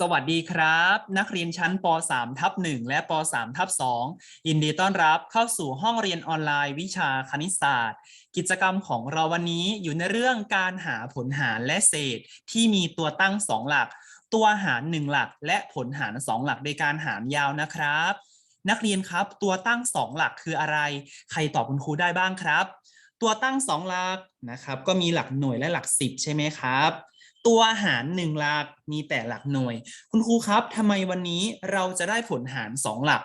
สวัสดีครับ นักเรียนชั้นป .3 ทับ1และป .3 ทับ2ยินดีต้อนรับเข้าสู่ห้องเรียนออนไลน์วิชาคณิตศาสตร์ กิจกรรมของเราวันนี้อยู่ในเรื่องการหาผลหารและเศษ ที่มีตัวตั้ง 2 หลัก ตัวหาร 1 หลัก และผลหาร 2 หลักในการหารยาวนะครับ นักเรียนครับตัวตั้ง 2 หลักคืออะไร ใครตอบคุณครูได้บ้างครับ ตัวตั้ง 2 หลักนะครับก็มีหลักหน่วยและหลัก 10 ใช่ไหมครับ ตัวหารหนึ่งหลักมีแต่หลักหน่วย คุณครูครับทำไมวันนี้เราจะได้ผลหารสองหลัก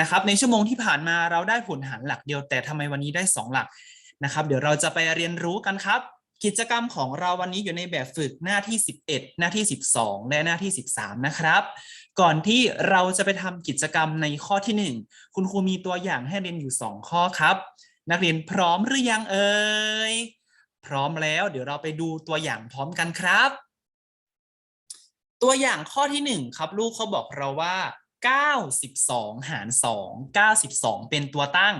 นะครับ ในชั่วโมงที่ผ่านมาเราได้ผลหารหลักเดียว แต่ทำไมวันนี้ได้สองหลักนะครับ เดี๋ยวเราจะไปเรียนรู้กันครับ กิจกรรมของเราวันนี้อยู่ในแบบฝึกหน้าที่ 11 หน้าที่ 12 และหน้าที่ 13 นะครับ ก่อนที่เราจะไปทำกิจกรรมในข้อที่ 1 คุณครูมีตัวอย่างให้เรียนอยู่ 2 ข้อครับ นักเรียนพร้อมหรือยังเอ่ย พร้อมแล้ว เดี๋ยวเราไปดูตัวอย่างพร้อมกันครับ ตัวอย่างข้อที่หนึ่งครับลูกเขาบอกเราว่า 92 หาร 2 92 เป็นตัวตั้ง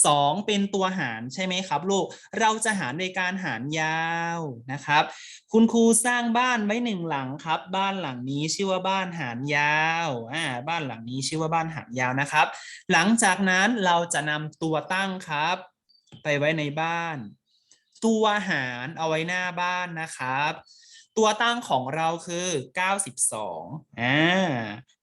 2 เป็นตัวหารใช่ไหมครับลูก เราจะหารในการหารยาวนะครับ คุณครูสร้างบ้านไว้หนึ่งหลังครับ บ้านหลังนี้ชื่อว่าบ้านหารยาวอ่าบ้านหลังนี้ชื่อว่าบ้านหารยาวนะครับ หลังจากนั้นเราจะนำตัวตั้งครับ ไปไว้ในบ้าน ตัวหารเอาไว้หน้าบ้านนะครับ ตัวตั้งของเราคือ 92อ่า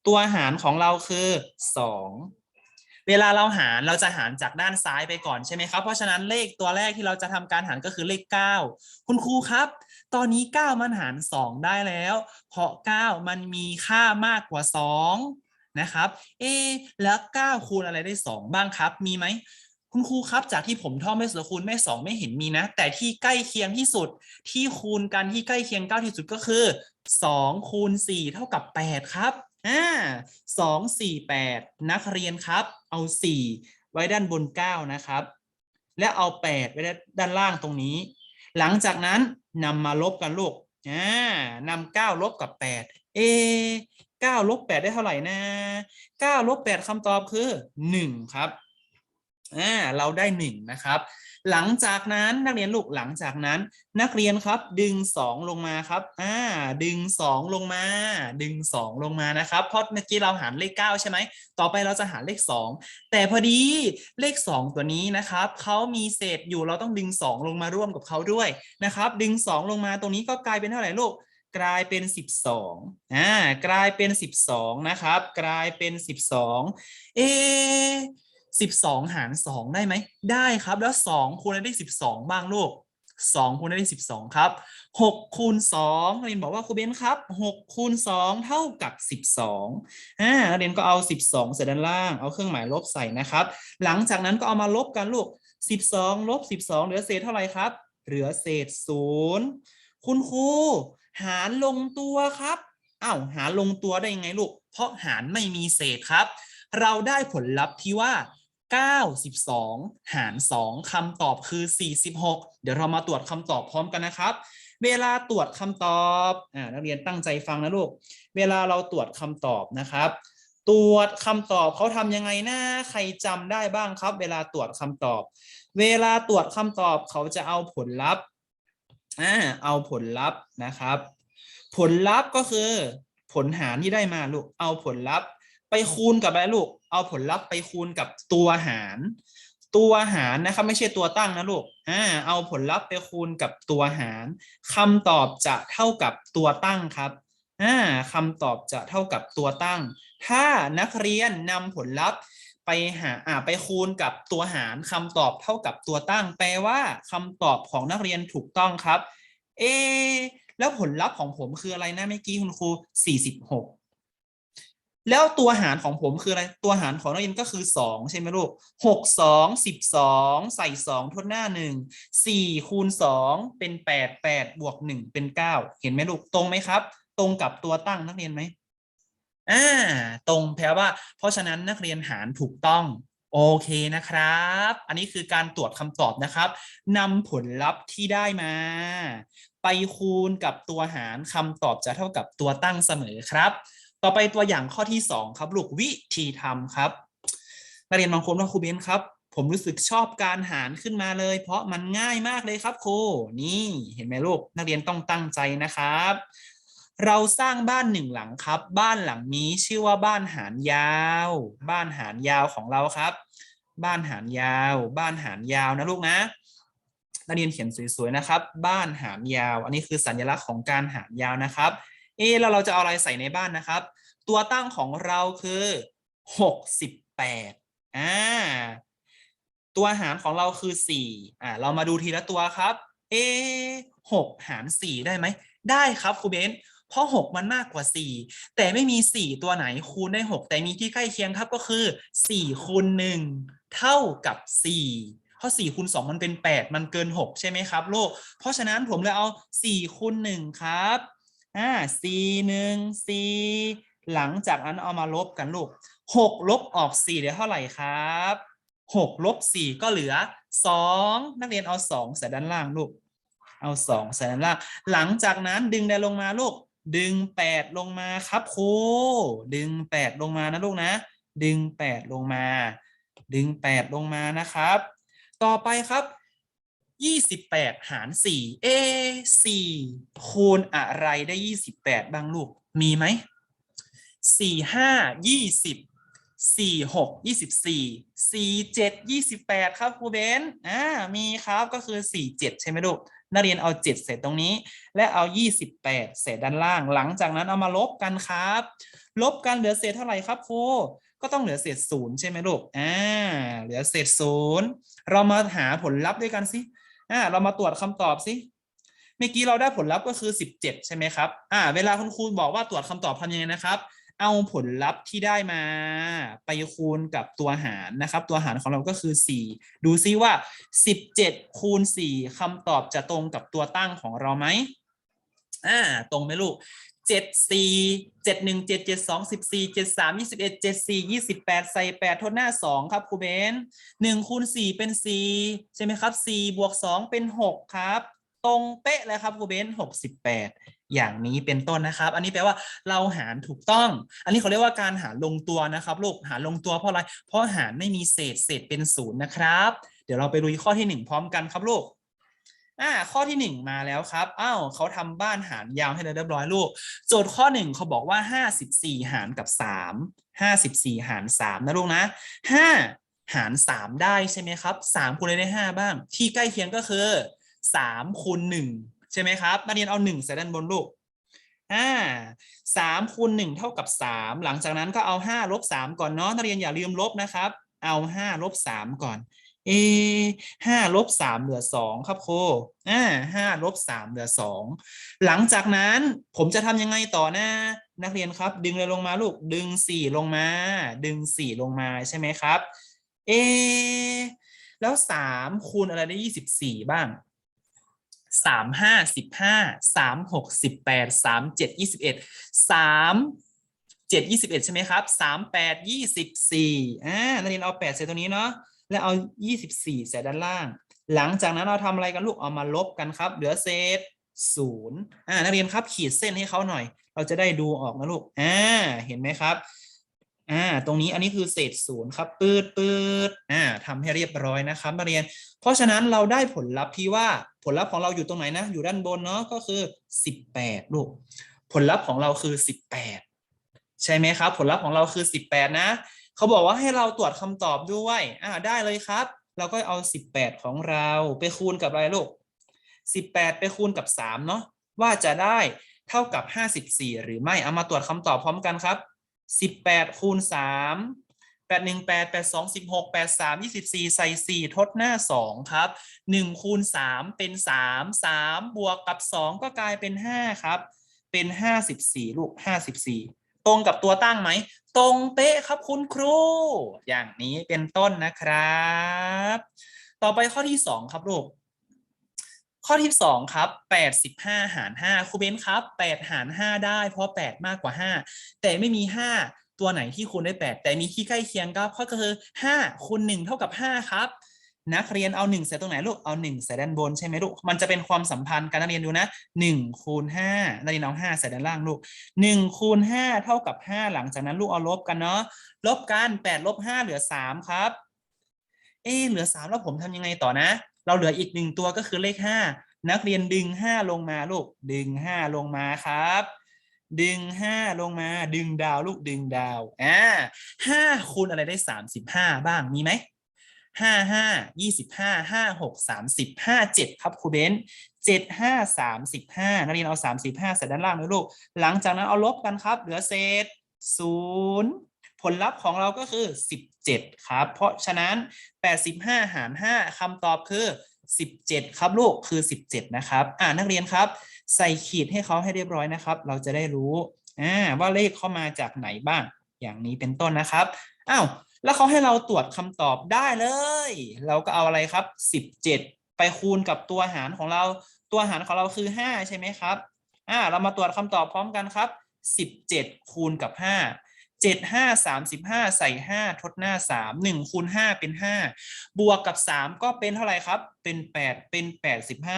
ตัวหารของเราคือ2เวลาเราหารเราจะหารจากด้านซ้ายไปก่อนใช่ไหมครับเพราะฉะนั้นเลขตัวแรกที่เราจะทำการหารก็คือเลข 9 คุณครูครับ ตอนนี้ 9 มันหาร 2 ได้แล้ว เพราะ 9 มันมีค่ามากกว่า 2 นะครับ เอแล้ว 9 คูณอะไรได้ 2 บ้างครับ มีไหม คุณครูครับจากที่ผมท่องแม่สคูณแม่สองไม่เห็นมีนะ แต่ที่ใกล้เคียงที่สุดที่คูณกันที่ใกล้เคียงเก้าที่สุดก็คือ2คูณ4เท่ากับ8ครับอ่าสองสี่แปดนักเรียนครับ เอา4ไว้ด้านบน9นะครับ และเอา8ไว้ด้านล่างตรงนี้ หลังจากนั้นนำมาลบกันลูกอ่านำ9ลบกับ8เอ9ลบ8ได้เท่าไหร่นะ9ลบ8คำตอบคือ1ครับ อ่าเราได้หนึ่งนะครับ หลังจากนั้นนักเรียนลูกหลังจากนั้น นักเรียนครับดึงสองลงมาครับอ่าดึงสองลงมา ดึงสองลงมานะครับเพราะเมื่อกี้เราหารเลขเก้าใช่ไหมต่อไปเราจะหารเลขสองแต่พอดีเลขสองตัวนี้นะครับเขามีเศษอยู่เราต้องดึงสองลงมาร่วมกับเขาด้วยนะครับดึงสองลงมาตรงนี้ก็กลายเป็นเท่าไหร่ลูกกลายเป็น 12อ่ากลายเป็น 12 นะครับ กลายเป็น 12 เอ 12 หาร 2 ได้ไหม ได้ครับ แล้ว 2 คูณได้ 12 บ้างลูก 2 คูณได้ 12 ครับ 6 คูณ2เรียนบอกว่าครูเบนครับ 6 คูณ 2 เท่ากับ 12อ่าเรียนก็เอา 12 ใส่ด้านล่าง เอาเครื่องหมายลบใส่นะครับ หลังจากนั้นก็เอามาลบกันลูก 12 ลบ 12 เหลือเศษเท่าไหร่ครับ เหลือเศษ 0 คุณครู หารลงตัวครับอ้าวหารลงตัวได้ยังไงลูก เพราะหารไม่มีเศษครับเราได้ผลลัพธ์ที่ว่า 92 หาร 2 คำตอบคือ 46 เดี๋ยวเรามาตรวจคำตอบพร้อมกันนะครับ เวลาตรวจคำตอบอ่านักเรียนตั้งใจฟังนะลูก เวลาเราตรวจคำตอบนะครับ ตรวจคำตอบเขาทำยังไงนะ ใครจำได้บ้างครับ เวลาตรวจคำตอบ เวลาตรวจคำตอบเขาจะเอาผลลัพธ์อ่าเอาผลลัพธ์นะครับ ผลลัพธ์ก็คือ ผลหารที่ได้มาลูก เอาผลลัพธ์ ไปคูณกับอะไรลูก เอาผลลัพธ์ไปคูณกับตัวหาร ตัวหารนะครับไม่ใช่ตัวตั้งนะลูกอ่าเอาผลลัพธ์ไปคูณกับตัวหารคำตอบจะเท่ากับตัวตั้งครับอ่าคำตอบจะเท่ากับตัวตั้ง ถ้านักเรียนนำผลลัพธ์ไปหาอ่าไปคูณกับตัวหารคำตอบเท่ากับตัวตั้ง แปลว่าคำตอบของนักเรียนถูกต้องครับ เอ แล้วผลลัพธ์ของผมคืออะไรนะเมื่อกี้คุณครู46 แล้วตัวหารของผมคืออะไร ตัวหารของนักเรียนก็คือ 2 ใช่ไหมลูก 6 2 12 ใส่ 2 ทดหน้า 1 4 คูณ 2 เป็น 8 8 บวก 1 เป็น 9 เห็นไหมลูก ตรงไหมครับ ตรงกับตัวตั้งนักเรียนไหมอ่า ตรงแปลว่า เพราะฉะนั้นนักเรียนหารถูกต้อง โอเคนะครับ อันนี้คือการตรวจคำตอบนะครับนำผลลัพธ์ที่ได้มา ไปคูณกับตัวหารคำตอบจะเท่ากับตัวตั้งเสมอครับ ต่อไปตัวอย่างข้อที่ 2 ครับ ลูกวิธีทำครับ นักเรียนบางคนว่าครูเบนครับ ผมรู้สึกชอบการหารขึ้นมาเลย เพราะมันง่ายมากเลยครับครูนี่เห็นไหมลูกนักเรียนต้องตั้งใจนะครับ เราสร้างบ้านหนึ่งหลังครับ บ้านหลังนี้ชื่อว่าบ้านหารยาว บ้านหารยาวของเราครับ บ้านหารยาว บ้านหารยาวนะลูกนะนักเรียนเขียนสวยๆนะครับ บ้านหารยาว อันนี้คือสัญลักษณ์ของการหารยาวนะครับ เอแล้วเราจะเอาอะไรใส่ในบ้านนะครับ ตัวตั้งของเราคือหกสิบแปดอ่าตัวหารของเราคือสี่อ่าเรามาดูทีละตัวครับเอหกหารสี่ได้ไหม ได้ครับครูเบนเพราะหกมันมากกว่าสี่แต่ไม่มีสี่ตัวไหนคูณได้หกแต่มีที่ใกล้เคียงครับก็คือสี่คูณหนึ่งเท่ากับสี่เพราะสี่คูณสองมันเป็นแปดมันเกินหกใช่ไหมครับลูกเพราะฉะนั้นผมเลยเอาสี่คูณหนึ่งครับ อ่าสี่หนึ่งสี่หลังจากนั้นเอามาลบกันลูกหกลบออกสี่เหลือเท่าไหร่ครับหกลบสี่ก็เหลือสองนักเรียนเอาสองใส่ด้านล่างลูก เอาสองใส่ด้านล่าง หลังจากนั้นดึงได้ลงมาลูก ดึงแปดลงมาครับครูดึงแปดลงมานะลูกนะ ดึงแปดลงมา ดึงแปดลงมานะครับ ต่อไปครับ ยี่สิบแปดหารสี่เอสี่คูณอะไรได้ยี่สิบแปดบ้างลูก มีไหมสี่ห้ายี่สิบสี่หกยี่สิบสี่สี่เจ็ดยี่สิบแปดครับครูเบนอ่า มีครับก็คือสี่เจ็ดใช่ไหมลูก นักเรียนเอาเจ็ดเศษตรงนี้ และเอายี่สิบแปดเศษด้านล่าง หลังจากนั้นเอามาลบกันครับ ลบกันเหลือเศษเท่าไหร่ครับครูก็ต้องเหลือเศษศูนย์ใช่ไหมลูก อ่า เหลือเศษศูนย์ เรามาหาผลลัพธ์ด้วยกันสิ อ่าเรามาตรวจคำตอบสิเมื่อกี้เราได้ผลลัพธ์ก็คือ 17 ใช่ไหมครับอ่าเวลาคุณครูบอกว่าตรวจคำตอบทำยังไงนะครับ เอาผลลัพธ์ที่ได้มาไปคูณกับตัวหารนะครับ ตัวหารของเราก็คือ 4 ดูซิว่า 17 คูณ 4คำตอบจะตรงกับตัวตั้งของเราไหมอ่าตรงไหมลูก เจ็ดสี่เจ็ดหนึ่งเจ็ดเจ็ดสองสิบสี่เจ็ดสามยี่สิบเอ็ดเจ็ดสี่ยี่สิบแปดใส่แปดทดหน้าสองครับครูเบนหนึ่งคูณสี่เป็นสี่ใช่ไหมครับสี่บวกสองเป็นหกครับ ตรงเป๊ะเลยครับครูเบนหกสิบแปดอย่างนี้เป็นต้นนะครับ อันนี้แปลว่าเราหารถูกต้อง อันนี้เขาเรียกว่าการหารลงตัวนะครับลูกหารลงตัวเพราะอะไร เพราะหารไม่มีเศษเศษเป็นศูนย์นะครับ เดี๋ยวเราไปลุยข้อที่หนึ่งพร้อมกันครับลูก อ่าข้อที่หนึ่งมาแล้วครับอ้าวเขาทำบ้านหารยาวให้เราเรียบร้อยลูก โจทย์ข้อหนึ่งเขาบอกว่าห้าสิบสี่หารกับสามห้าสิบสี่หารสามนะลูกนะห้าหารสามได้ใช่ไหมครับสามคูณอะไรได้ห้าบ้าง ที่ใกล้เคียงก็คือสามคูณหนึ่งใช่ไหมครับนักเรียนเอาหนึ่งใส่ด้านบนลูกอ่าสามคูณหนึ่งเท่ากับสามหลังจากนั้นก็เอาห้าลบสามก่อนเนาะนักเรียนอย่าลืมลบนะครับ เอาห้าลบสามก่อน เอห้าลบสามเหลือสองครับโคอ่าห้าลบสามเหลือสองหลังจากนั้นผมจะทำยังไงต่อนะนักเรียนครับดึงเลยลงมาลูกดึงสี่ลงมา ดึงสี่ลงมาใช่ไหมครับเอแล้วสามคูณอะไรได้ยี่สิบสี่บ้างสามห้าสิบห้าสามหกสิบแปดสามเจ็ดยี่สิบเอ็ดสามเจ็ดยี่สิบเอ็ดใช่ไหมครับสามแปดยี่สิบสี่อ่านักเรียนเอาแปดใส่ตรงนี้เนาะ แล้วเอา 24 ใส่ด้านล่าง หลังจากนั้นเราทำอะไรกันลูกเอามาลบกันครับ เหลือเศษศูนย์อ่านักเรียนครับขีดเส้นให้เขาหน่อย เราจะได้ดูออกนะลูกอ่าเห็นไหมครับอ่าตรงนี้อันนี้คือเศษศูนย์ครับปืดปืดอ่าทำให้เรียบร้อยนะครับนักเรียน เพราะฉะนั้นเราได้ผลลัพธ์ที่ว่าผลลัพธ์ของเราอยู่ตรงไหนนะ อยู่ด้านบนเนาะก็คือ 18 ลูก ผลลัพธ์ของเราคือ 18 ใช่ไหมครับ ผลลัพธ์ของเราคือ 18 นะ เขาบอกว่าให้เราตรวจคำตอบด้วยอ่าได้เลยครับ เราก็เอา 18 ของเราไปคูณกับอะไรลูก 18 ไปคูณกับ 3 เนาะว่าจะได้เท่ากับ 54 หรือไม่ เอามาตรวจคำตอบพร้อมกันครับ 18 คูณ 3 8 1 8 8 2 16 8 3 24 ใส่ 4 ทดหน้า 2 ครับ 1 คูณ 3 เป็น 3 3 บวกกับ 2 ก็กลายเป็น 5 ครับ เป็น 54 ลูก 54 รงกับตัวตั้งไหม ตรงเป๊ะครับคุณครู อย่างนี้เป็นต้นนะครับ ต่อไปข้อที่ 2 ครับลูกข้อที่ 2 ครับ 85 หาร 5ครูเบนครับ8หาร 5 ได้ เพราะ 8 มากกว่า 5 แต่ไม่มี 5 ตัวไหนที่คูณได้ 8 แต่มีที่ใกล้เคียงครับก็คือ 5คูณ1เท่ากับ 5 ครับ นักเรียนเอา1ใส่ตรงไหนลูกเอา1ใส่ด้านบนใช่ไหมลูกมันจะเป็นความสัมพันธ์กันนักเรียนดูนะ1คูณ5นักเรียนเอา5ใส่ด้านล่างลูก1คูณ5เท่ากับ 5 หลังจากนั้นลูกเอาลบกันเนาะลบกัน8ลบ5เหลือ 3 ครับ เอเหลือ 3 แล้วผมทำยังไงต่อนะ เราเหลืออีก 1 ตัวก็คือเลข 5 นักเรียนดึง 5 ลงมาลูกดึง 5 ลงมาครับดึงห้าลงมาดึงดาวลูกดึงดาวอ่าห้าคูณอะไรได้สามสิบห้าบ้างมีไหม ห้าห้ายี่สิบห้าห้าหกสามสิบห้าเจ็ดครับครูเบนเจ็ดห้าสามสิบห้านักเรียนเอาสามสิบห้าใส่ด้านล่างเลยลูก หลังจากนั้นเอาลบกันครับ เหลือเศษศูนย์ผลลัพธ์ของเราก็คือ 17 ครับ เพราะฉะนั้น 85 หาร 5คำตอบคือ 17 ครับลูกคือ 17 นะครับ อ่านักเรียนครับ ใส่ขีดให้เขาให้เรียบร้อยนะครับ เราจะได้รู้อ่าว่าเลขเข้ามาจากไหนบ้าง อย่างนี้เป็นต้นนะครับ อ้าว แล้วเขาให้เราตรวจคำตอบได้เลย เราก็เอาอะไรครับ 17 ไปคูณกับตัวหารของเรา ตัวหารของเราคือ 5 ใช่ไหมครับอ่าเรามาตรวจคำตอบพร้อมกันครับ 17 คูณกับ 5 7 5 35 ใส่ 5 ทดหน้า 3 1คูณ5เป็น 5 บวกกับ 3 ก็เป็นเท่าไหร่ครับ เป็น 8 เป็น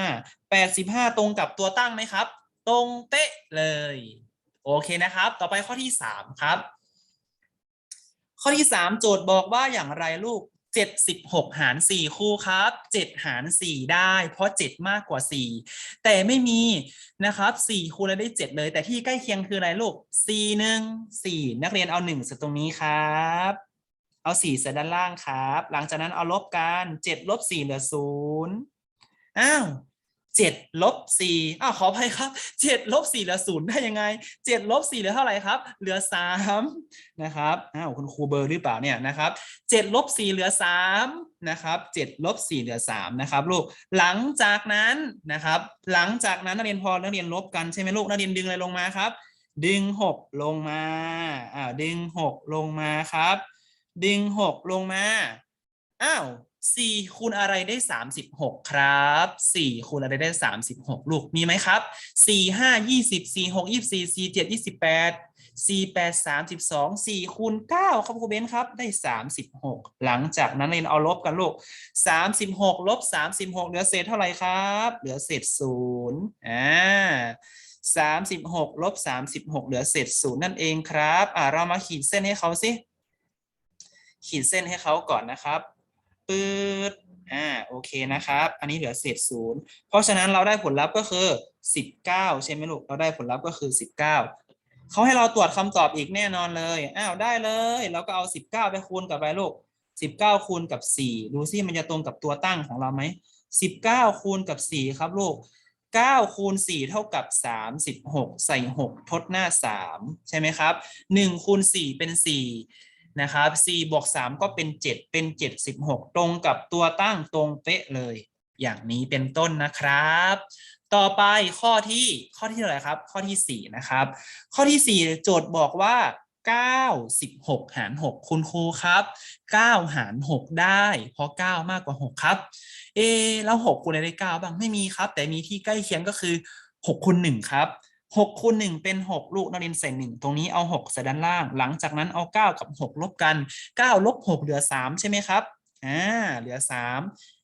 85 85 ตรงกับตัวตั้งไหมครับ ตรงเป๊ะเลย โอเคนะครับ ต่อไปข้อที่ 3 ครับ ข้อที่ 3 โจทย์บอกว่าอย่างไรลูก 76 หาร 4 คู่ครับ 7 หาร 4 ได้ เพราะ 7 มากกว่า 4 แต่ไม่มีนะครับ 4 คูณแล้วได้ 7 เลย แต่ที่ใกล้เคียงคืออะไรลูก 4 1 4 นักเรียนเอา1ใส่ตรงนี้ครับ เอา4ใส่ด้านล่างครับ หลังจากนั้นเอาลบกัน 7 ลบ 4 เหลือ 0 อ้าว เจ็ดลบสี่อ้าวขออภัยครับเจ็ดลบสี่เหลือศูนย์ได้ยังไงเจ็ดลบสี่เหลือเท่าไหร่ครับ เหลือสามนะครับอ้าวคุณครูเบอร์หรือเปล่าเนี่ยนะครับเจ็ดลบสี่เหลือสามนะครับเจ็ดลบสี่เหลือสามนะครับลูกหลังจากนั้นนะครับ หลังจากนั้นนักเรียนพอนักเรียนลบกันใช่ไหมลูกนักเรียนดึงอะไรลงมาครับ ดึงหกลงมาอ้าวดึงหกลงมาครับ ดึงหกลงมาอ้าว สี่คูณอะไรได้สามสิบหกครับสี่คูณอะไรได้สามสิบหกลูกมีไหมครับสี่ห้ายี่สิบสี่หกยี่สี่สี่เจ็ดยี่สิบแปดสี่แปดสามสิบสองสี่คูณเก้าครับครูเบนครับได้สามสิบหกหลังจากนั้นเรียนเอาลบกันลูกสามสิบหกลบสามสิบหกเหลือเศษเท่าไหร่ครับ เหลือเศษศูนย์อ่าสามสิบหกลบสามสิบหกเหลือเศษศูนย์นั่นเองครับอ่าเรามาขีดเส้นให้เขาสิขีดเส้นให้เขาก่อนนะครับ ปืดอ่าโอเคนะครับ อันนี้เหลือเศษศูนย์เพราะฉะนั้นเราได้ผลลัพธ์ก็คือสิบเก้าใช่ไหมลูก เราได้ผลลัพธ์ก็คือสิบเก้าเขาให้เราตรวจคำตอบอีกแน่นอนเลย อ้าวได้เลย เราก็เอาสิบเก้าไปคูณกับไรลูกสิบเก้าคูณกับสี่ดูซิมันจะตรงกับตัวตั้งของเราไหมสิบเก้าคูณกับสี่ครับลูก 9 คูณ 4 เท่ากับ 36 ใส่ 6 ทดหน้า 3 ใช่ไหมครับ 1 คูณ 4 เป็น 4 นะครับ4บวก3ก็เป็น 7 เป็น 76 ตรงกับตัวตั้งตรงเป๊ะเลย อย่างนี้เป็นต้นนะครับ ต่อไปข้อที่ข้อที่เท่าไหร่ครับ ข้อที่ 4 นะครับ ข้อที่ 4 โจทย์บอกว่า9 16หาร 6 คุณครูครับ 9 หาร 6 ได้ เพราะ 9 มากกว่า 6 ครับ เอ แล้วหกคูณอะไรได้เก้าบ้าง ไม่มีครับ แต่มีที่ใกล้เคียงก็คือหกคูณหนึ่งครับ หกคูณหนึ่งเป็นหกลูกนรียนใส่หนึ่งตรงนี้เอาหกใส่ด้านล่าง หลังจากนั้นเอาเก้ากับหกลบกันเก้าลบหกเหลือสามใช่ไหมครับ อ่า เหลือสาม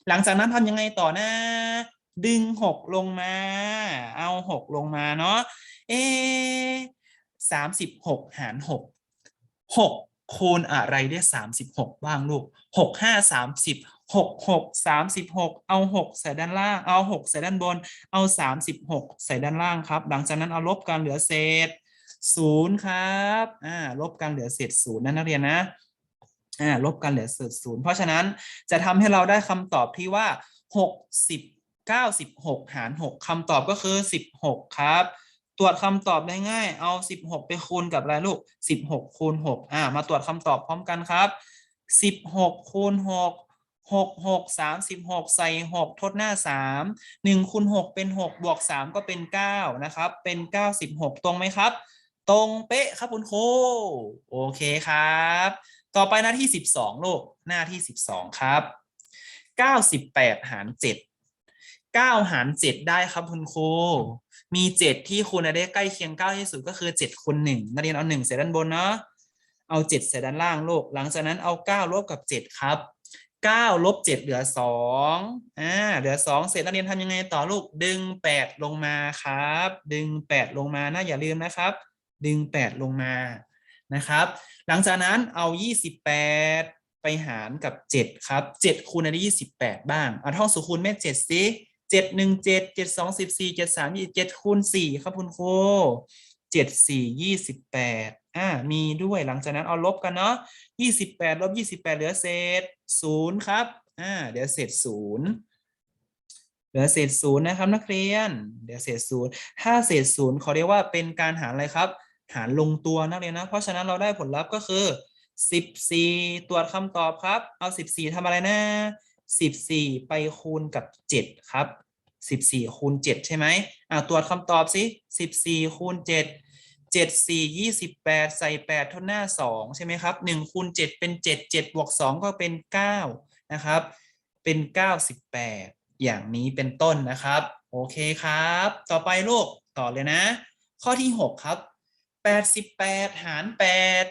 หลังจากนั้นทำยังไงต่อนะ ดึงหกลงมา เอาหกลงมาเนาะ เอสามสิบหกหารหกหกคูณอะไรได้สามสิบหกบ้างลูกหกห้าสามสิบ หกหกสามสิบหกเอาหกใส่ด้านล่าง เอาหกใส่ด้านบน เอาสามสิบหกใส่ด้านล่างครับ หลังจากนั้นเอาลบกันเหลือเศษศูนย์ครับอ่าลบกันเหลือเศษศูนย์นะนักเรียนนะอ่าลบกันเหลือเศษศูนย์เพราะฉะนั้นจะทำให้เราได้คำตอบที่ว่าหกสิบเก้าสิบหกหารหกคำตอบก็คือสิบหกครับตรวจคำตอบได้ง่าย เอาสิบหกไปคูณกับอะไรลูกสิบหกคูณหกอ่า มาตรวจคำตอบพร้อมกันครับสิบหกคูณหก หกหกสามสิบหกใส่หกทดหน้าสามหนึ่งคูณหกเป็นหกบวกสามก็เป็นเก้านะครับ เป็นเก้าสิบหกตรงไหมครับ ตรงเป๊ะครับคุณครูโอเคครับ ต่อไปหน้าที่สิบสองลูกหน้าที่สิบสองครับเก้าสิบแปดหารเจ็ดเก้าหารเจ็ดได้ครับคุณครูมีเจ็ดที่คูณได้ใกล้เคียงเก้าที่สุดก็คือเจ็ดคูณหนึ่งนักเรียนเอาหนึ่งใส่ด้านบนเนาะเอาเจ็ดใส่ด้านล่างลูกหลังจากนั้นเอาเก้าลบกับเจ็ดครับ เก้าลบเจ็ดเหลือสองอ่าเหลือสองเสร็จนักเรียนทำยังไงต่อลูกดึงแปดลงมาครับ ดึงแปดลงมานะอย่าลืมนะครับ ดึงแปดลงมานะครับ หลังจากนั้นเอายี่สิบแปดไปหารกับเจ็ดครับเจ็ดคูณอะไรยี่สิบแปดบ้างเอาท่องสุคูณแม่เจ็ดสิเจ็ดหนึ่งเจ็ดเจ็ดสองสิบสี่เจ็ดสามยี่เจ็ดคูณสี่ครับคุณครู เจ็ดสี่ยี่สิบแปดอ่ามีด้วยหลังจากนั้นเอาลบกันเนาะยี่สิบแปดลบยี่สิบแปดเหลือเศษศูนย์ครับอ่าเดี๋ยวเศษศูนย์เหลือเศษศูนย์นะครับนักเรียน เดี๋ยวเศษศูนย์ถ้าเศษศูนย์เขาเรียกว่าเป็นการหารอะไรครับ หารลงตัวนักเรียนนะ เพราะฉะนั้นเราได้ผลลัพธ์ก็คือสิบสี่ตรวจคำตอบครับ เอาสิบสี่ทำอะไรนะสิบสี่ไปคูณกับเจ็ดครับ สิบสี่คูณเจ็ดใช่ไหมอ่าตรวจคำตอบสิสิบสี่คูณเจ็ดเจ็ดสี่ยี่สิบแปดใส่แปดเท่าหน้าสองใช่ไหมครับหนึ่งคูณเจ็ดเป็นเจ็ดเจ็ดบวกสองก็เป็นเก้านะครับ เป็นเก้าสิบแปดอย่างนี้เป็นต้นนะครับ โอเคครับ ต่อไปลูกต่อเลยนะ ข้อที่หกครับแปดสิบแปดหารแปด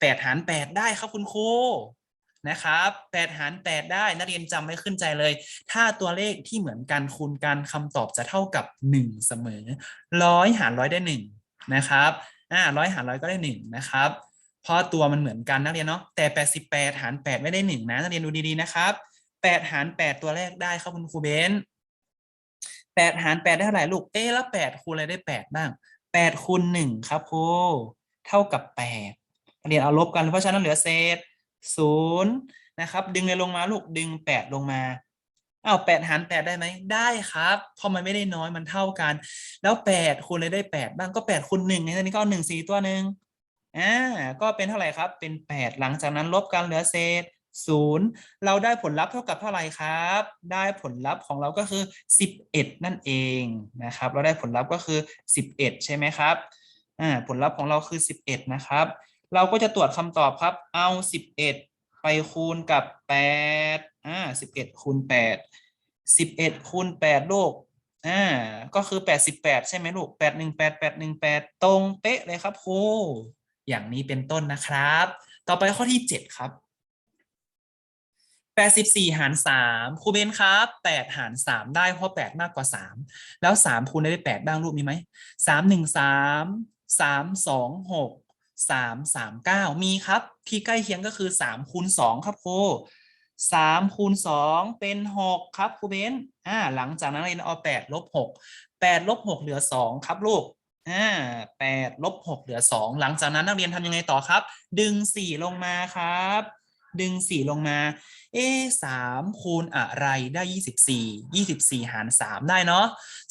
แปดหารแปดได้ครับคุณครู นะครับแปดหารแปดได้นักเรียนจำไว้ขึ้นใจเลย ถ้าตัวเลขที่เหมือนกันคูณกันคำตอบจะเท่ากับหนึ่งเสมอร้อยหารร้อยได้หนึ่งนะครับอ่าร้อยหารร้อยก็ได้หนึ่งนะครับเพราะตัวมันเหมือนกันนักเรียนเนาะแต่แปดสิบแปดหารแปดไม่ได้หนึ่งนะนักเรียนดูดีๆนะครับแปดหารแปดตัวแรกได้ครับคุณครูเบนแปดหารแปดได้เท่าไหร่ลูกเอ๊ะแล้วแปดคูณอะไรได้แปดบ้างแปดคูณหนึ่งครับครูเท่ากับแปดเรียนเอาลบกันเพราะฉะนั้นเหลือเศษ ศูนย์นะครับ ดึงเลยลงมาลูกดึงแปดลงมาอ้าวแปดหารแปดได้ไหมได้ครับเพราะมันไม่ได้น้อยมันเท่ากัน แล้วแปดคูณเลยได้แปดบ้างก็แปดคูณหนึ่งในนี้ก็เอาหนึ่งสี่ตัวหนึ่งอ่าก็เป็นเท่าไหร่ครับเป็นแปดหลังจากนั้นลบกันเหลือเศษศูนย์เราได้ผลลัพธ์เท่ากับเท่าไหร่ครับ ได้ผลลัพธ์ของเราก็คือสิบเอ็ดนั่นเองนะครับ เราได้ผลลัพธ์ก็คือสิบเอ็ดใช่ไหมครับอ่าผลลัพธ์ของเราคือสิบเอ็ดนะครับ เราก็จะตรวจคำตอบครับ เอาสิบเอ็ดไปคูณกับแปดอ่าสิบเอ็ดคูณแปดสิบเอ็ดคูณแปดลูก อ่า ก็คือแปดสิบแปดใช่ไหมลูกแปดหนึ่งแปดแปดหนึ่งแปดตรงเป๊ะเลยครับครู อย่างนี้เป็นต้นนะครับ ต่อไปข้อที่เจ็ดครับแปดสิบสี่หารสามครูเบนครับแปดหารสามได้เพราะแปดมากกว่าสามแล้วสามคูณได้แปดบ้างรูปมีไหมสามหนึ่ง สามสามเก้ามีครับ ที่ใกล้เคียงก็คือสามคูณสองครับครูสามคูณสองเป็นหกครับครูเบนอ่าหลังจากนั้นเรียนเอาแปดลบหกแปดลบหกเหลือสองครับลูกอ่าแปดลบหกเหลือสองหลังจากนั้นนักเรียนทำยังไงต่อครับ ดึงสี่ลงมาครับ ดึงสี่ลงมา เอ๊สามคูณอะไรได้ยี่สิบสี่ยี่สิบสี่หารสามได้เนาะ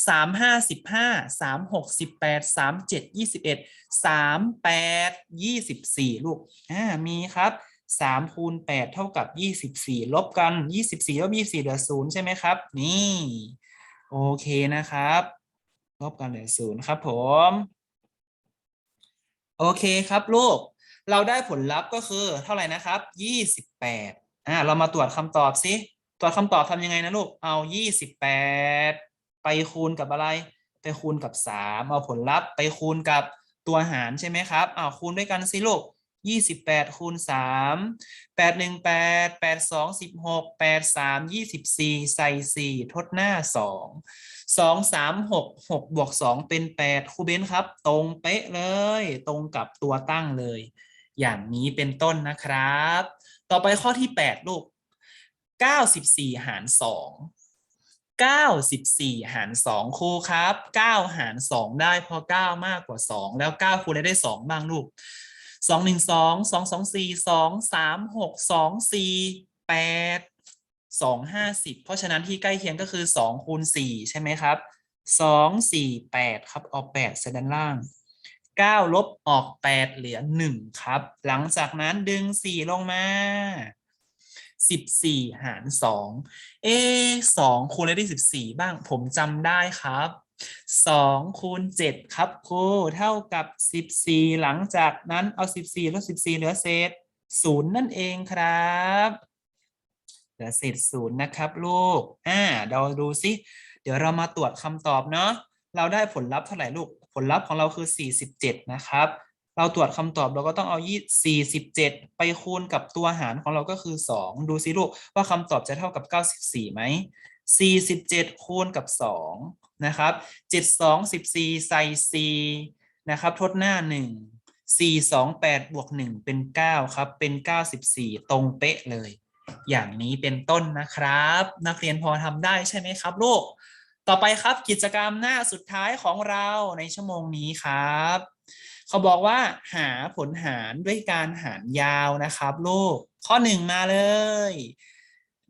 สามห้าสิบห้าสามหกสิบแปดสามเจ็ดยี่สิบเอ็ดสามแปดยี่สิบสี่ลูก อ่า มีครับสามคูณแปดเท่ากับยี่สิบสี่ลบกันยี่สิบสี่ลบยี่สี่เหลือศูนย์ใช่ไหมครับ นี่ โอเคนะครับ ลบกันเหลือศูนย์ครับผม โอเคครับลูก เราได้ผลลัพธ์ก็คือเท่าไหร่นะครับยี่สิบแปดอ่าเรามาตรวจคำตอบสิตรวจคำตอบทำยังไงนะลูกเอายี่สิบแปดไปคูณกับอะไร ไปคูณกับสามเอาผลลัพธ์ไปคูณกับตัวหารใช่ไหมครับเอาคูณด้วยกันสิลูกยี่สิบแปดคูณสามแปดหนึ่งแปดแปดสองสิบหกแปดสามยี่สิบสี่ใส่สี่ทดหน้าสองสองสามหกหกบวกสองเป็นแปดครูเบนครับ ตรงเป๊ะเลย ตรงกับตัวตั้งเลย อย่างนี้เป็นต้นนะครับ ต่อไปข้อที่ 8 ลูก 94 หาร 2 94 หาร 2 ครูครับ 9 หาร 2 ได้เพราะ9มากกว่า 2 แล้ว 9คูณได้ได้ 2 บ้างลูก 2 1 2 2 2 4 2 3 6 2 4 8 2 50 เพราะฉะนั้นที่ใกล้เคียงก็คือ 2 คูณ 4 ใช่ไหมครับ 2 4 8 ครับ เอา8ใส่ด้านล่าง 9 ลบออก 8 เหลือ 1 ครับ หลังจากนั้นดึง 4 ลงมา 14 หาร 2 เอ2คูณอะไรได้14 บ้าง ผมจำได้ครับ2คูณ7ครับครูเท่ากับ 14 หลังจากนั้นเอา 14ลบ14 เหลือเศษ0นั่นเองครับเหลือเศษ0นะครับลูก อ่าเราดูซิ เดี๋ยวเรามาตรวจคำตอบเนาะเราได้ผลลัพธ์เท่าไหร่ลูก ผลลัพธ์ของเราคือ 47 นะครับ เราตรวจคำตอบเราก็ต้องเอายี่47 ไปคูณกับตัวหารของเราก็คือ 2 ดูสิลูกว่าคำตอบจะเท่ากับ 94ไหม47 คูณกับ 2 นะครับ7 2 14 ใส่4นะครับ ทดหน้า 1 4 2 8บวก1เป็น 9 ครับ เป็น 94 ตรงเป๊ะเลย อย่างนี้เป็นต้นนะครับ นักเรียนพอทำได้ใช่ไหมครับลูก ต่อไปครับกิจกรรมหน้าสุดท้ายของเราในชั่วโมงนี้ครับ เขาบอกว่าหาผลหารด้วยการหารยาวนะครับลูกข้อหนึ่งมาเลย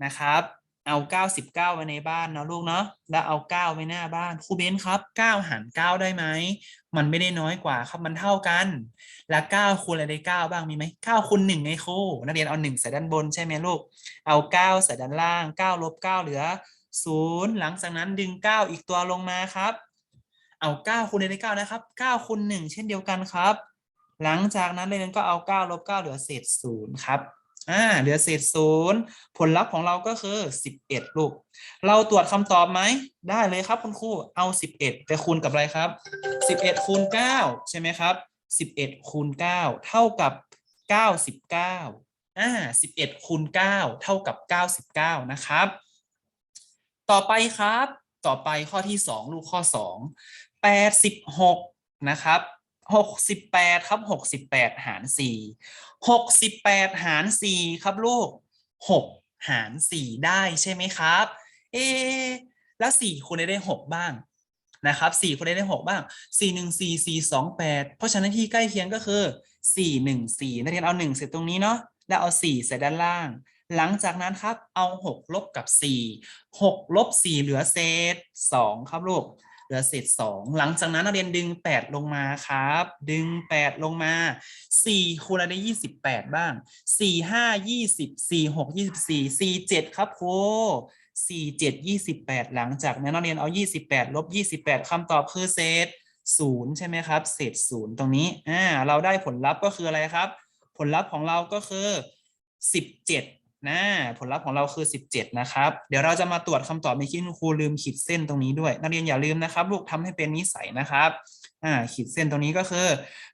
นะครับ เอา 99 ไว้ในบ้านนะลูกเนาะแล้วเอา 9 ไว้หน้าบ้านครูเบนครับ 9 หาร 9 ได้ไหม มันไม่ได้น้อยกว่าครับมันเท่ากัน แล้ว 9คูณอะไรได้ 9 บ้างมีไหม9คูณ1ไงครูนักเรียนเอา 1 ใส่ด้านบนใช่ไหมลูกเอา 9 ใส่ด้านล่าง 9 ลบ 9 เหลือ 0 หลังจากนั้นดึง 9 อีกตัวลงมาครับ เอา 9คูณได้9นะครับ 9คูณ1เช่นเดียวกันครับ หลังจากนั้นเรียนก็เอา 9 ลบ 9 เหลือเศษ 0 ครับอ่าเหลือเศษศูนย์ผลลัพธ์ของเราก็คือ 11 ลูก เราตรวจคำตอบไหม ได้เลยครับคุณครู เอา 11 ไปคูณกับอะไรครับ 11 คูณ 9 ใช่ไหมครับ 11 คูณ 9 เท่ากับ 99อ่า11คูณ9เท่ากับ 99 นะครับ ต่อไปครับ ต่อไปข้อที่ 2 ลูกข้อ 2 86 นะครับ 68 ครับ 68 หาร 4 68 หาร 4 ครับลูก 6 หาร 4 ได้ใช่ไหมครับ เอะแล้ว 4คูณได้ได้ 6 บ้างนะครับ4คูณได้ได้6บ้าง 4 1 4 4 2 8 เพราะฉะนั้นที่ใกล้เคียงก็คือ 4 1 4นักเรียนเอา 1 เสร็จตรงนี้เนาะแล้วเอา 4 ใส่ด้านล่าง หลังจากนั้นครับเอา6ลบกับ4 6ลบ4เหลือเศษ2ครับลูกเหลือเศษ2หลังจากนั้นนักเรียนดึง8ลงมาครับ ดึง8ลงมา4คูณอะไรได้28บ้าง4 5 20 4 6 24 4 7ครับครู4 7 28หลังจากนั้นนักเรียนเอา28ลบ28คำตอบคือเศษ0ใช่ไหมครับ เศษ0ตรงนี้อ่าเราได้ผลลัพธ์ก็คืออะไรครับ ผลลัพธ์ของเราก็คือ17 นะผลลัพธ์ของเราคือ 17 นะครับ เดี๋ยวเราจะมาตรวจคำตอบในคุณครูลืมขีดเส้นตรงนี้ด้วย นักเรียนอย่าลืมนะครับ ลูกทำให้เป็นนิสัยนะครับอ่าขีดเส้นตรงนี้ก็คือ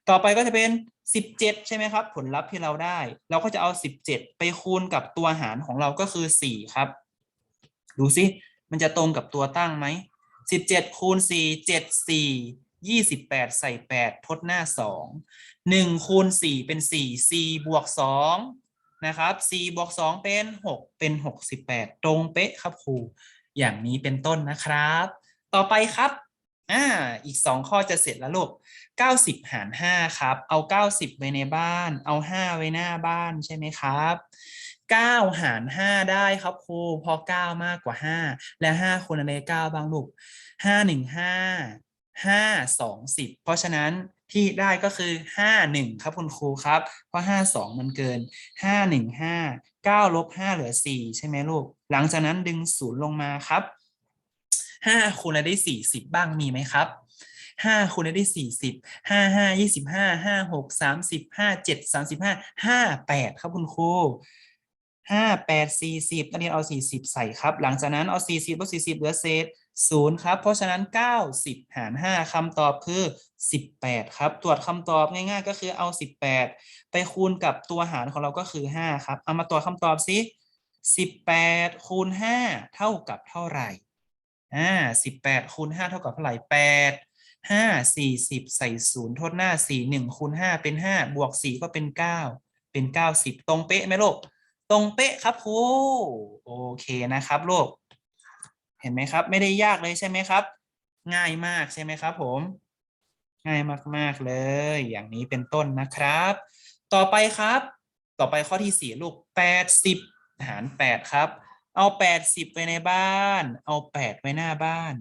ต่อไปก็จะเป็น 17 ใช่ไหมครับ ผลลัพธ์ที่เราได้ เราก็จะเอา 17 ไปคูณกับตัวหารของเราก็คือ 4 ครับ ดูสิมันจะตรงกับตัวตั้งไหม 17 คูณ 4 7 4 28 ใส่ 8 ทดหน้า 2 1 คูณ 4 เป็น 4 4 บวก 2 นะครับ4บวก2เป็น 6 เป็น 68 ตรงเป๊ะครับครู อย่างนี้เป็นต้นนะครับ ต่อไปครับอ่าอีก 2 ข้อจะเสร็จแล้วลูก90 หาร 5 ครับ เอา 90 ไว้ในบ้าน เอา 5 ไว้หน้าบ้านใช่ไหมครับ9 หาร 5 ได้ครับครูเพอ 9 มากกว่า 5 และ 5คูณอะไร9บ้างลูก5 1 5 5 2 10 เพราะฉะนั้น ที่ได้ก็คือ 5 1 ครับคุณครูครับ เพราะ 5 2 มันเกิน 5 1 5 9ลบ5เหลือ 4 ใช่ไหมลูก หลังจากนั้นดึง 0 ลงมาครับ 5คูณอะไรได้ 40 บ้างมีไหมครับห้าคูณได้สี่สิบห้าห้ายี่สิบห้าห้าหกสามสิบห้าเจ็ดสามสิบห้าห้าแปดครับคุณครูห้าแปดสี่สิบนักเรียนเอาสี่สิบใส่ครับ หลังจากนั้นเอาสี่สิบลบสี่สิบเหลือเศษ ศูนย์ครับ เพราะฉะนั้นเก้าสิบหารห้าคำตอบคือสิบแปดครับ ตรวจคำตอบง่ายๆ ก็คือเอาสิบแปดไปคูณกับตัวหารของเราก็คือห้าครับ เอามาตรวจคำตอบสิสิบแปดคูณห้าเท่ากับเท่าไหร่อ่าสิบแปดคูณห้าเท่ากับเท่าไหร่แปดห้าสี่สิบใส่ศูนย์โทษหน้าสี่หนึ่งคูณห้าเป็นห้าบวกสี่ก็เป็นเก้าเป็นเก้าสิบตรงเป๊ะไหมลูก ตรงเป๊ะครับครู โอเคนะครับลูก เห็นไหมครับ ไม่ได้ยากเลยใช่ไหมครับ ง่ายมากใช่ไหมครับ ผม ง่ายมากๆเลย อย่างนี้เป็นต้นนะครับ ต่อไปครับ ต่อไปข้อที่สี่ลูกแปดสิบหารแปดครับ เอาแปดสิบไว้ในบ้าน เอาแปดไว้หน้าบ้าน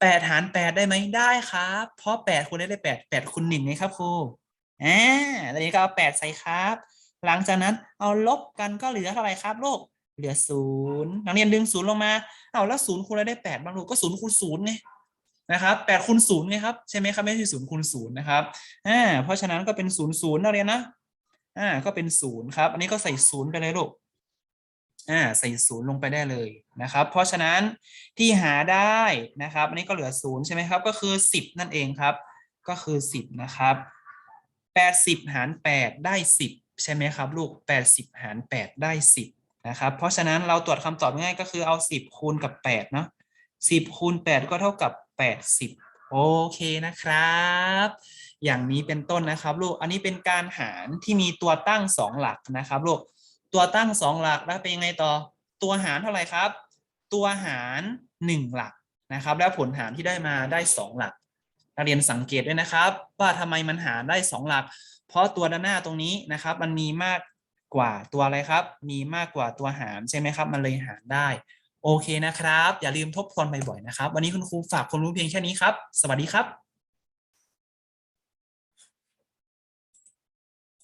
แปดหารแปดได้ไหมได้ครับ เพราะแปดคูณได้ได้แปดแปดคูณหนึ่งไงครับครูอ่าตอนนี้ก็เอาแปดใส่ครับ หลังจากนั้นเอาลบกันก็เหลือเท่าไหร่ครับลูก เหลือศูนย์นักเรียนดึงศูนย์ลงมาเอาแล้วศูนย์คูณอะได้ได้แปดบ้างลูกก็ศูนย์คูณศูนย์ไงนะครับแปดคูณศูนย์ไงครับใช่ไหมครับไม่ใช่ศูนย์คูณศูนย์นะครับอ่าเพราะฉะนั้นก็เป็นศูนย์ศูนย์นักเรียนนะอ่าก็เป็นศูนย์ครับ อันนี้ก็ใส่ศูนย์ไปเลยลูกอ่าใส่ศูนย์ลงไปได้เลยนะครับ เพราะฉะนั้นที่หาได้นะครับ อันนี้ก็เหลือศูนย์ใช่ไหมครับ ก็คือสิบนั่นเองครับ ก็คือสิบนะครับแปดสิบหารแปดได้สิบใช่ไหมครับ ลูกแปดสิบหารแปดได้สิบ นะครับ เพราะฉะนั้นเราตรวจคำตอบง่ายก็คือเอาสิบคูณกับแปดเนาะสิบคูณแปดก็เท่ากับแปดสิบโอเคนะครับ อย่างนี้เป็นต้นนะครับลูก อันนี้เป็นการหารที่มีตัวตั้งสองหลักนะครับลูก ตัวตั้งสองหลักแล้วเป็นยังไงต่อ ตัวหารเท่าไหร่ครับ ตัวหารหนึ่งหลักนะครับ แล้วผลหารที่ได้มาได้สองหลัก นักเรียนสังเกตด้วยนะครับ ว่าทำไมมันหารได้สองหลัก เพราะตัวด้านหน้าตรงนี้นะครับ มันมีมาก กว่าตัวอะไรครับ มีมากกว่าตัวหารใช่ไหมครับ มันเลยหารได้ โอเคนะครับ อย่าลืมทบทวนบ่อยๆนะครับ วันนี้คุณครูฝากความรู้เพียงแค่นี้ครับ สวัสดีครับ